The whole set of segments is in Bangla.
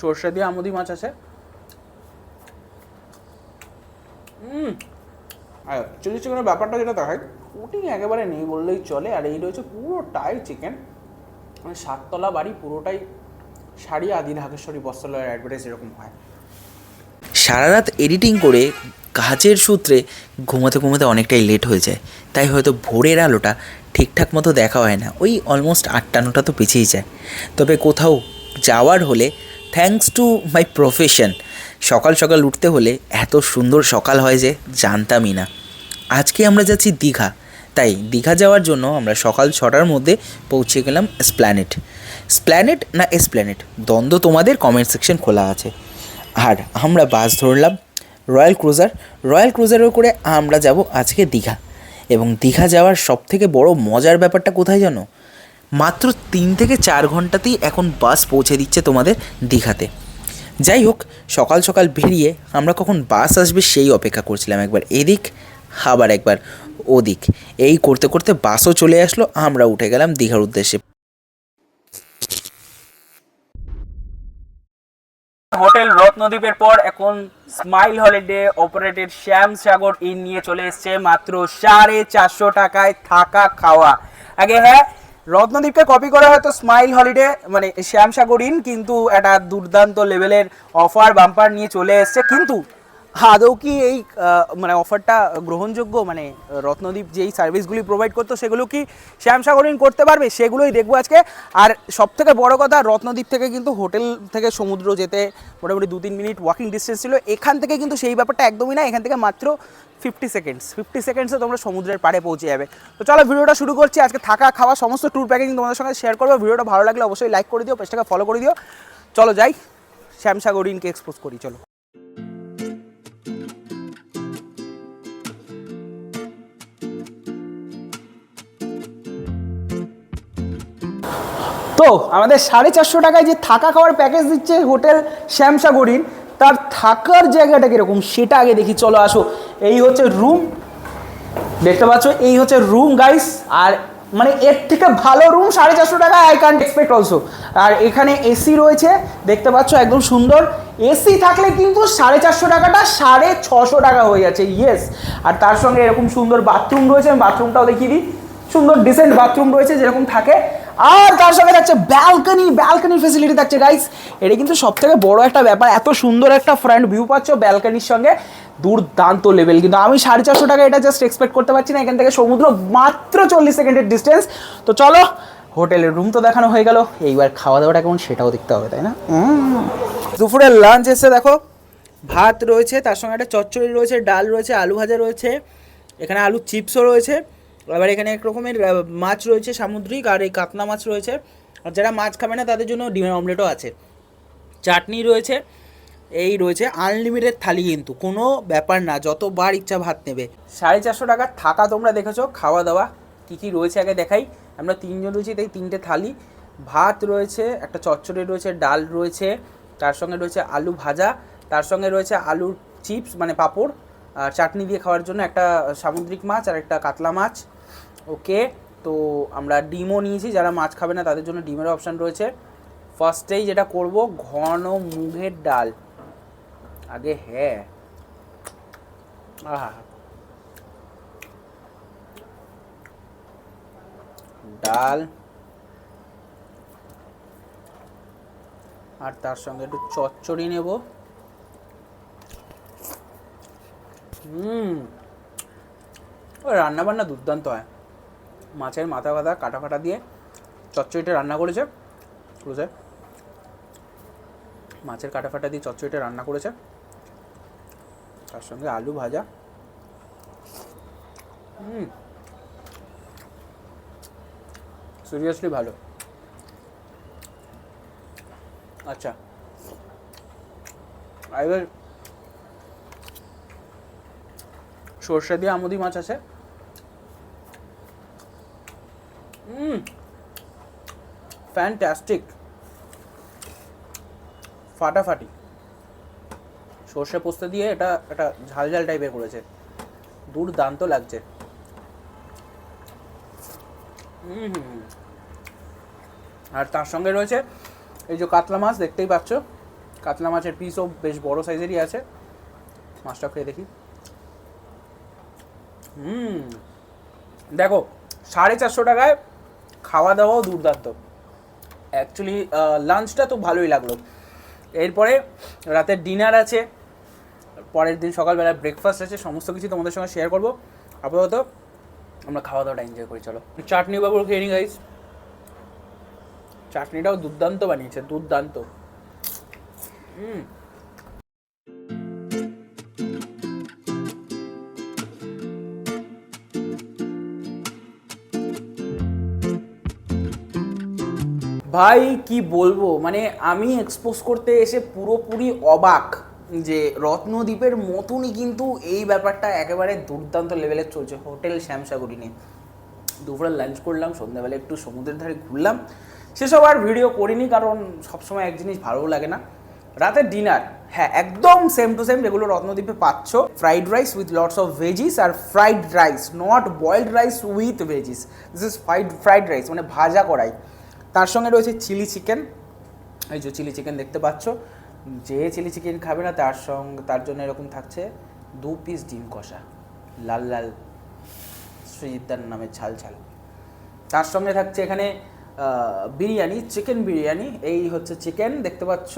সর্ষে দিয়ে আমুদি মাছ আছে। চিলি চিকেনের ব্যাপারটা যেটা দেখায় কোটিং একেবারে নেই বললেই চলে, আর এই রয়েছে পুরোটাই চিকেন মানে সাততলা বাড়ি, পুরোটাই শাড়ি আদি ঢাকেশ্বরী বস্ত্রালয়ের অ্যাডভার্টাইজ এরকম হয়। সারা রাত এডিটিং করে কাজের সূত্রে ঘুমাতে ঘুমাতে অনেকটাই লেট হয়ে যায়। তাই হয়তো ভোরের আলোটা ঠিকঠাক মতো দেখা হয় না। ওই অলমোস্ট আটটা, নটা তো পিছিয়ে যায়। তবে কোথাও যাওয়ার হলে থ্যাঙ্কস টু মাই প্রফেশন সকাল সকাল উঠতে হলে এত সুন্দর সকাল হয় যে জানতামই না। আজকে আমরা যাচ্ছি দীঘা, তাই দীঘা যাওয়ার জন্য আমরা সকাল ছটার মধ্যে পৌঁছে গেলাম স্প্ল্যানেট স্প্ল্যানেট না এসপ্ল্যানেট দ্বন্দ্ব তোমাদের কমেন্ট সেকশন খোলা আছে। আর আমরা বাস ধরলাম রয়্যাল ক্রুজার রয়্যাল ক্রুজারও করে আমরা যাব আজকে দীঘা। এবং দীঘা যাওয়ার সব থেকে বড় মজার ব্যাপারটা কোথায় জানো? মাত্র তিন থেকে চার ঘন্টাতেই এখন বাস পৌঁছে দিচ্ছে তোমাদের দীঘাতে। যাই হোক, সকাল সকাল বেরিয়ে আমরা কখন বাস আসবে সেই অপেক্ষা করছিলাম একবার। এদিক, আবার একবার ওদিক। এই করতে করতে বাসও চলে আসলো, আমরা উঠে গেলাম দীঘার উদ্দেশ্যে। হোটেল রত্নদ্বীপের পর এখন Smile Holiday operated Shyam Sagar inn নিয়ে চলে এসছে মাত্র সাড়ে চারশো টাকায় থাকা খাওয়া। আগে হ্যাঁ রত্নদ্বীপকে কপি করা হয়তো স্মাইল হলিডে মানে শ্যাম সাগর ইন কিন্তু একটা দুর্দান্ত লেভেলের অফার বাম্পার নিয়ে চলে এসছে। কিন্তু আদৌ কি এই মানে অফারটা গ্রহণযোগ্য? মানে রত্নদ্বীপ যেই সার্ভিসগুলি প্রোভাইড করতো, সেগুলো কি শ্যামসাগরিন করতে পারবে? সেগুলোই দেখব আজকে। আর সব থেকে বড় কথা রত্নদ্বীপ থেকে কিন্তু হোটেল থেকে সমুদ্র যেতে মোটামুটি দু তিন মিনিট ওয়াকিং ডিস্টেন্স ছিল। এখান থেকে কিন্তু সেই ব্যাপারটা একদমই না, এখান থেকে মাত্র ফিফটি সেকেন্ডস ফিফটি সেকেন্ডসে তোমরা সমুদ্রের পাড়ে পৌঁছে যাবে। তো চলো, ভিডিওটা শুরু করছি। আজকে থাকা, খাওয়া, সমস্ত ট্যুর প্যাকেজ তোমাদের সঙ্গে শেয়ার করব। ভিডিওটা ভালো লাগলে অবশ্যই লাইক করে দিও পেজটাকে ফলো করে দিও। চলো যাই শ্যামসাগরিনকে এক্সপোজ করি, চলো। তো আমাদের সাড়ে চারশো টাকায় যে থাকা খাওয়ার প্যাকেজ দিচ্ছে হোটেল শ্যামসাগরিন তার থাকার জায়গাটা কীরকম সেটা আগে দেখি, চলো আসো। এই হচ্ছে রুম দেখতে পাচ্ছ? এই হচ্ছে রুম গাইস আর মানে এর থেকে ভালো রুম সাড়ে চারশো টাকা আই কান্ট এক্সপেক্ট অলসো আর এখানে এসি রয়েছে, দেখতে পাচ্ছ, একদম সুন্দর। এসি থাকলে কিন্তু সাড়ে চারশো টাকাটা সাড়ে ছশো টাকা হয়ে যাচ্ছে ইয়েস আর তার সঙ্গে এরকম সুন্দর বাথরুম রয়েছে, আমি বাথরুমটাও দেখিয়ে দিই। সুন্দর ডিসেন্ট বাথরুম রয়েছে, যেরকম থাকে। আর তার সঙ্গে থাকছে ব্যালকনি ব্যালকনি ফেসিলিটি থাকছে গাইস এটা কিন্তু সব থেকে বড় একটা ব্যাপার, এত সুন্দর একটা ফ্রন্ট ভিউ পাচ্ছ ব্যালকনির সঙ্গে। দুর্দান্ত লেভেল কিন্তু আমি সাড়ে চারশো টাকা এটা জাস্ট এক্সপেক্ট করতে পারছি না, এখান থেকে সমুদ্র মাত্র চল্লিশ সেকেন্ডের ডিস্টেন্স তো চলো হোটেলের রুম তো দেখানো হয়ে গেল, এইবার খাওয়া দাওয়াটা কেমন সেটাও দেখতে হবে, তাই না। দুপুরের লাঞ্চ এসে দেখো, ভাত রয়েছে, তার সঙ্গে একটা চচ্চড়ি রয়েছে, ডাল রয়েছে, আলু ভাজা রয়েছে, এখানে আলু চিপসও রয়েছে। আবার এখানে এক রকমের মাছ রয়েছে সামুদ্রিক আর এই কাতলা মাছ রয়েছে। আর যারা মাছ খাবে না, তাদের জন্য ডিমের অমলেটও আছে। চাটনি রয়েছে, এই রয়েছে আনলিমিটেড থালি কিন্তু, কোনো ব্যাপার না, যতবার ইচ্ছা ভাত নেবে। সাড়ে চারশো টাকার থাকা তোমরা দেখেছ, খাওয়া দাওয়া, কী কী রয়েছে আগে দেখাই। আমরা তিনজন রয়েছি, তাই তিনটে থালি। ভাত রয়েছে, একটা চচ্চড়ি রয়েছে, ডাল রয়েছে, তার সঙ্গে রয়েছে আলু ভাজা, তার সঙ্গে রয়েছে আলুর চিপস মানে পাঁপড়। আর চাটনি দিয়ে খাওয়ার জন্য একটা সামুদ্রিক মাছ আর একটা কাতলা মাছ। ওকে, তো আমরা ডিমও নিয়েছি, যারা মাছ খাবে না তাদের জন্য ডিমের অপশান রয়েছে। ফার্স্টেই যেটা করব, ঘন মুগের ডাল। আগে হ্যাঁ। আহা। ডাল। আর তার সঙ্গে একটু চচ্চড়ি নেব। হুম। রান্না বান্না দুর্দান্ত হয়। মাছের মাথা ফাতা কাটা ফাটা দিয়ে চচ্চড়িটা রান্না করেছে ক্রুজে মাছের কাটা ফাটা দিয়ে চচ্চড়িটা রান্না করেছে। তার সঙ্গে আলু ভাজা। হুম। সিরিয়াসলি ভালো। আচ্ছা। এবার সর্ষে দিয়ে আমুদি মাছ আছে। ফ্যান্টাস্টিক ফাটাফাটি। সর্ষে পোস্ত দিয়ে এটা একটা ঝাল ঝাল টাইপের করেছে। দুর্দান্ত লাগছে। আর তার সঙ্গে রয়েছে এই যে কাতলা মাছ, দেখতেই পাচ্ছ। কাতলা মাছের পিসও বেশ বড় সাইজেরই আছে। মাছটা খেয়ে দেখি। হুম। দেখো, সাড়ে চারশো টাকায় খাওয়া দাওয়াও দুর্দান্ত। অ্যাকচুয়ালি লাঞ্চটা তো ভালোই লাগল। এরপরে রাতের ডিনার আছে, পরের দিন সকালবেলা ব্রেকফাস্ট আছে, সমস্ত কিছু তোমাদের সঙ্গে শেয়ার করব। আপাতত আমরা খাওয়া দাওয়াটা এনজয় করি, চলো। চাটনি বাবুর খেয়ে নি গাইস চাটনিটাও দুর্দান্ত বানিয়েছে, দুর্দান্ত। হুম। ভাই, কি বলব? মানে আমি এক্সপোজ করতে এসে পুরোপুরি অবাক যে রত্নদ্বীপের মতনই কিন্তু এই ব্যাপারটা একেবারে দুর্দান্ত লেভেলের চলছে হোটেল শ্যামসাগরী নিয়ে। দুপুরে লাঞ্চ করলাম, সন্ধ্যাবেলা একটু সমুদ্রের ধারে ঘুরলাম। সেসব আর ভিডিও করিনি কারণ সবসময় এক জিনিস ভালো লাগে না। রাতের ডিনার হ্যাঁ একদম সেম টু সেম যেগুলো রত্নদ্বীপে পাচ্ছ। Fried rice with lots of veggies R fried rice not boiled rice with veggies this is fried fried rice মানে ভাজা করাই তার সঙ্গে রয়েছে চিলি চিকেন। এই যে চিলি চিকেন দেখতে পাচ্ছ। যে চিলি চিকেন খাবে না, তার সঙ্গে, তার জন্য এরকম থাকছে দু পিস ডিম কষা। লাল লাল সৃজিতার নামে ঝাল ঝাল। তার সঙ্গে থাকছে এখানে বিরিয়ানি, চিকেন বিরিয়ানি। এই হচ্ছে চিকেন, দেখতে পাচ্ছ।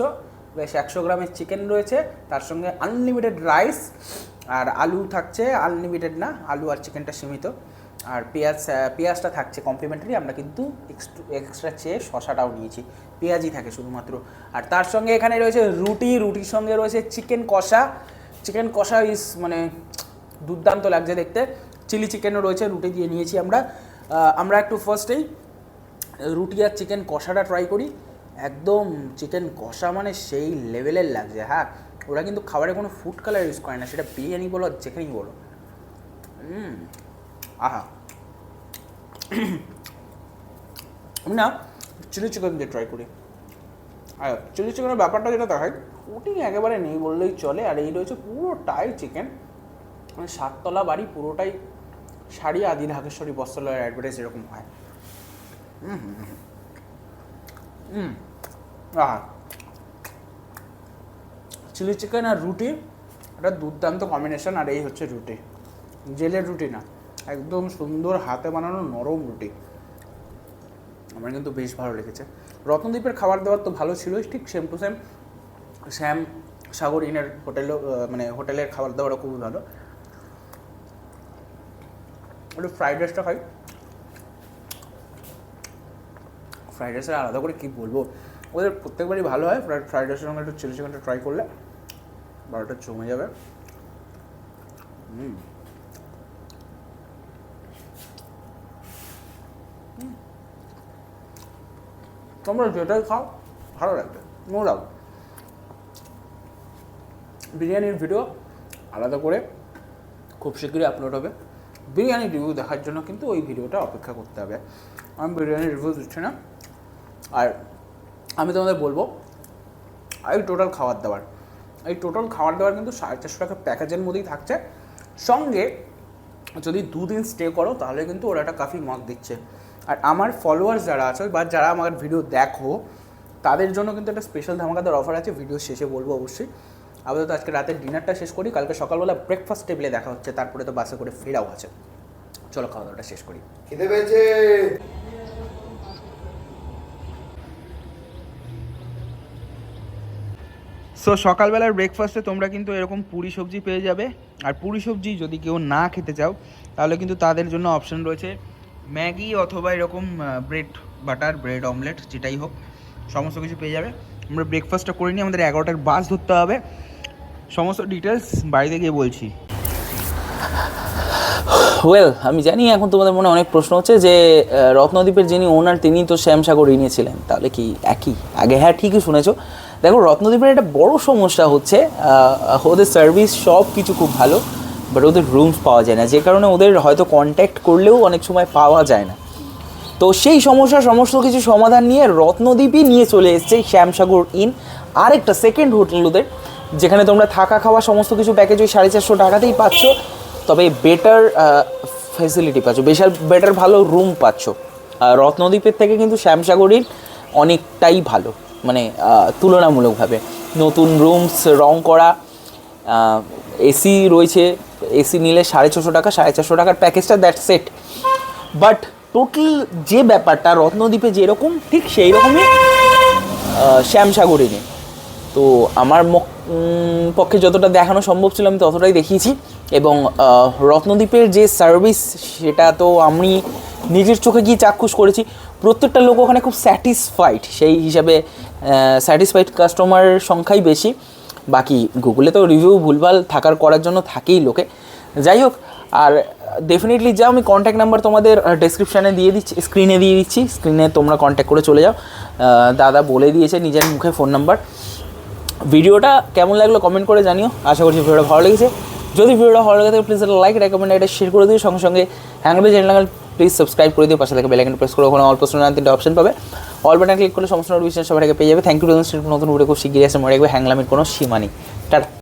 বেশ একশো গ্রামের চিকেন রয়েছে। তার সঙ্গে আনলিমিটেড রাইস আর আলু থাকছে। আনলিমিটেড না, আলু আর চিকেনটা সীমিত। আর পেঁয়াজ পেঁয়াজটা থাকছে কমপ্লিমেন্টারি আমরা কিন্তু এক্সট্রা চেয়ে শশাটাও নিয়েছি। পেঁয়াজই থাকে শুধুমাত্র। আর তার সঙ্গে এখানে রয়েছে রুটি, রুটির সঙ্গে রয়েছে চিকেন কষা। চিকেন কষা ইস মানে দুর্দান্ত লাগছে দেখতে। চিলি চিকেনও রয়েছে, রুটি দিয়ে নিয়েছি আমরা। আমরা একটু ফার্স্টেই রুটি আর চিকেন কষাটা ট্রাই করি। একদম চিকেন কষা মানে সেই লেভেলের লাগছে হ্যাঁ। ওরা কিন্তু খাবারে কোনো ফুড কালার ইউজ করে না, সেটা বিরিয়ানি বলো যেখানেই বলো। আহা না চিলি চিকেন দিয়ে ট্রাই করি। আর চিলি চিকেনের ব্যাপারটা যেটা দেখায় কুটিং একেবারে নেই বললেই চলে, আর এই রয়েছে পুরোটাই চিকেন মানে সাততলা বাড়ি, পুরোটাই শাড়ি আদি ঢাকেশ্বরী বস্ত্রালয়ের অ্যাডভার্টাইজ এরকম হয়। আহা। চিলি চিকেন আর রুটি, এটা দুর্দান্ত কম্বিনেশন আর এই হচ্ছে রুটি। জেলের রুটি না। একদম সুন্দর হাতে বানানো নরম রুটি। আমার কিন্তু বেশ ভালো লেগেছে। রত্নদ্বীপের খাবার দাবার তো ভালো ছিলই, ঠিক same to same Shyam Sagar ইনের হোটেলও মানে হোটেলের খাবার দাবারও খুবই ভালো। একটু ফ্রাইড রাইসটা খাই। ফ্রাইড রাইসের আলাদা করে কী বলব? ওদের প্রত্যেকবারই ভালো হয় ফ্রাইড রাইসের সঙ্গে একটু চিলি চিকেনটা ট্রাই করলে বারোটা জমে যাবে। হুম। তোমরা যেটাই খাও, ভালো লাগবে নো ডাউট বিরিয়ানির ভিডিও আলাদা করে খুব শীঘ্রই আপলোড হবে। বিরিয়ানি রিভিউ দেখার জন্য কিন্তু ওই ভিডিওটা অপেক্ষা করতে হবে। আমি বিরিয়ানি রিভিউ দিচ্ছি না। আর আমি তোমাদের বলব, এই টোটাল খাবার দাবার। এই টোটাল খাবার দাবার কিন্তু সাড়ে চারশো টাকা প্যাকেজের মধ্যেই থাকছে। সঙ্গে যদি দুদিন স্টে করো, তাহলে কিন্তু ওরা একটা কাফি মগ দিচ্ছে। আর আমার ফলোয়ার্স যারা আছে, বা যারা আমার ভিডিও দেখো, তাদের জন্য কিন্তু একটা স্পেশাল ধামাকাদার অফার আছে ভিডিও শেষে বলব অবশ্যই। আপাতত আজকে রাতের ডিনারটা শেষ করি, কালকে সকালবেলা ব্রেকফাস্ট টেবিলে দেখা হচ্ছে, তারপরে তো বাসে করে ফেরাও আছে। চলো খাওয়া দাওয়াটা শেষ করি। খেতে পেয়েছে! সো সকালবেলার ব্রেকফাস্টে তোমরা কিন্তু এরকম পুরি সবজি পেয়ে যাবে। আর পুরি সবজি যদি কেউ না খেতে চাও, তাহলে কিন্তু তাদের জন্য অপশন রয়েছে ম্যাগি অথবা এরকম ব্রেড বাটার ব্রেড অমলেট যেটাই হোক, সমস্ত কিছু পেয়ে যাবে। আমরা ব্রেকফাস্টটা করে নিই, আমাদের এগারোটার বাস ধরতে হবে। সমস্ত ডিটেলস বাড়িতে গিয়ে বলছি। ওয়েল আমি জানি এখন তোমাদের মনে অনেক প্রশ্ন হচ্ছে যে রত্নদ্বীপের যিনি ওনার তিনি তো শ্যামসাগর নিয়েছিলেন। তাহলে কি একই? আগে হ্যাঁ ঠিকই শুনেছো। দেখো রত্নদ্বীপের একটা বড় সমস্যা হচ্ছে ওদের সার্ভিস সব কিছু খুব ভালো বাট ওদের রুমস পাওয়া যায় না। যে কারণে ওদের হয়তো কন্ট্যাক্ট করলেও অনেক সময় পাওয়া যায় না। তো সেই সমস্যা, সমস্ত কিছু সমাধান নিয়ে রত্নদ্বীপই নিয়ে চলে এসছে শ্যামসাগর ইন আরেকটা সেকেন্ড হোটেল ওদের, যেখানে তোমরা থাকা খাওয়া সমস্ত কিছু প্যাকেজ ওই সাড়ে চারশো টাকাতেই পাচ্ছ, তবে বেটার ফেসিলিটি পাচ্ছ, বিশাল বেটার ভালো রুম পাচ্ছ। রত্নদ্বীপের থেকে কিন্তু শ্যামসাগর ইন অনেকটাই ভালো। মানে তুলনামূলকভাবে। নতুন রুমস রং করা এসি রয়েছে এসি নিলে সাড়ে ছশো টাকা, সাড়ে চারশো টাকার প্যাকেজটা দ্যাট সেট বাট টোটাল যে ব্যাপারটা রত্নদ্বীপে যেরকম, ঠিক সেই রকমই শ্যামসাগরে নেই তো আমার পক্ষে যতটা দেখানো সম্ভব ছিল, আমি ততটাই দেখিয়েছি। এবং রত্নদ্বীপের যে সার্ভিস সেটা তো আমি নিজের চোখে গিয়ে চাক্ষুষ করেছি। প্রত্যেকটা লোক ওখানে খুব স্যাটিসফাইড সেই হিসাবে স্যাটিসফাইড কাস্টমার সংখ্যাই বেশি। বাকি গুগলে তো রিভিউ ভুলভাল থাকার করার জন্য থাকেই লোকে। যাই হোক, আর ডেফিনেটলি যাও, আমি কন্ট্যাক্ট নাম্বার তোমাদের ডেসক্রিপশানে দিয়ে দিচ্ছি স্ক্রিনে দিয়ে দিচ্ছি স্ক্রিনে তোমরা কন্ট্যাক্ট করে চলে যাও। দাদা বলে দিয়েছে নিজের মুখে ফোন নাম্বার ভিডিওটা কেমন লাগল কমেন্ট করে জানিও। আশা করছি ভিডিওটা ভালো লেগেছে। যদি ভিডিওটা ভালো লাগে প্লিজ লাইক রেকমেন্ড এটা শেয়ার করে দিও। সঙ্গে সঙ্গে হ্যাংবে চ্যানেল প্লিজ সাবস্ক্রাইব করে দিও, পাশে থেকে বেলাইকন প্রেস করে, ওখানে অল্প না তিনটা অপশন পাবে। অল বাটন ক্লিক করলে সমস্ত নোটিফিকেশন সবার পেয়ে যাবে। থ্যাংক ইউ নতুন ভিডিও খুব শিগগিরি আসে। মনে রাখবে হ্যাংলামের কোনো সীমা নেই। টাটা।